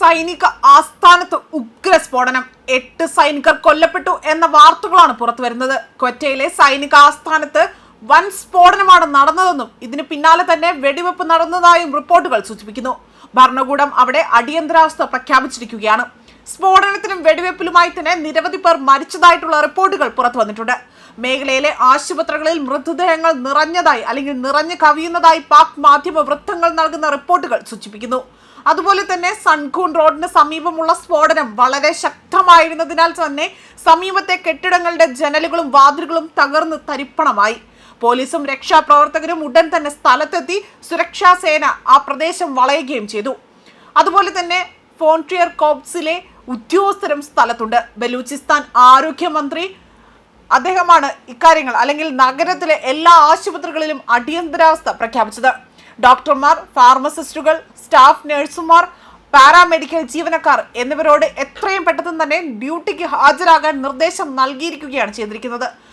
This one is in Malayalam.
സൈനിക ആസ്ഥാനത്ത് ഉഗ്ര സ്ഫോടനം. എട്ട് സൈനികർ കൊല്ലപ്പെട്ടു എന്ന വാർത്തകളാണ് പുറത്തു വരുന്നത്. കൊറ്റയിലെ സൈനിക ആസ്ഥാനത്ത് വൻ സ്ഫോടനമാണ് നടന്നതെന്നും ഇതിന് പിന്നാലെ തന്നെ വെടിവെപ്പ് നടന്നതായും റിപ്പോർട്ടുകൾ സൂചിപ്പിക്കുന്നു. ഭരണകൂടം അവിടെ അടിയന്തരാവസ്ഥ പ്രഖ്യാപിച്ചിരിക്കുകയാണ്. സ്ഫോടനത്തിനും വെടിവെപ്പിലുമായി തന്നെ നിരവധി പേർ മരിച്ചതായിട്ടുള്ള റിപ്പോർട്ടുകൾ പുറത്തു വന്നിട്ടുണ്ട്. മേഖലയിലെ ആശുപത്രികളിൽ മൃതദേഹങ്ങൾ നിറഞ്ഞതായി അല്ലെങ്കിൽ നിറഞ്ഞു കവിയുന്നതായി പാക് മാധ്യമ വൃത്തങ്ങൾ നൽകുന്ന റിപ്പോർട്ടുകൾ സൂചിപ്പിക്കുന്നു. അതുപോലെ തന്നെ സൺഖൂൺ റോഡിന് സമീപമുള്ള സ്ഫോടനം വളരെ ശക്തമായിരുന്നതിനാൽ തന്നെ സമീപത്തെ കെട്ടിടങ്ങളുടെ ജനലുകളും വാതിലുകളും തകർന്ന് തരിപ്പണമായി. പോലീസും രക്ഷാപ്രവർത്തകരും ഉടൻ തന്നെ സ്ഥലത്തെത്തി സുരക്ഷാ സേന ആ പ്രദേശം വളയുകയും ചെയ്തു. അതുപോലെ തന്നെ ഫോൺട്രിയർ കോപ്സിലെ ഉദ്യോഗസ്ഥരും സ്ഥലത്തുണ്ട്. ബലൂചിസ്ഥാൻ ആരോഗ്യമന്ത്രി അദ്ദേഹമാണ് ഇക്കാര്യങ്ങൾ അല്ലെങ്കിൽ നഗരത്തിലെ എല്ലാ ആശുപത്രികളിലും അടിയന്തരാവസ്ഥ പ്രഖ്യാപിച്ചത്. ഡോക്ടർമാർ ഫാർമസിസ്റ്റുകൾ സ്റ്റാഫ് നഴ്സുമാർ പാരാമെഡിക്കൽ ജീവനക്കാർ എന്നിവരോട് എത്രയും പെട്ടെന്ന് തന്നെ ഡ്യൂട്ടിക്ക് ഹാജരാകാൻ നിർദ്ദേശം നൽകിയിരിക്കുകയാണ് ചെയ്തിരിക്കുന്നത്.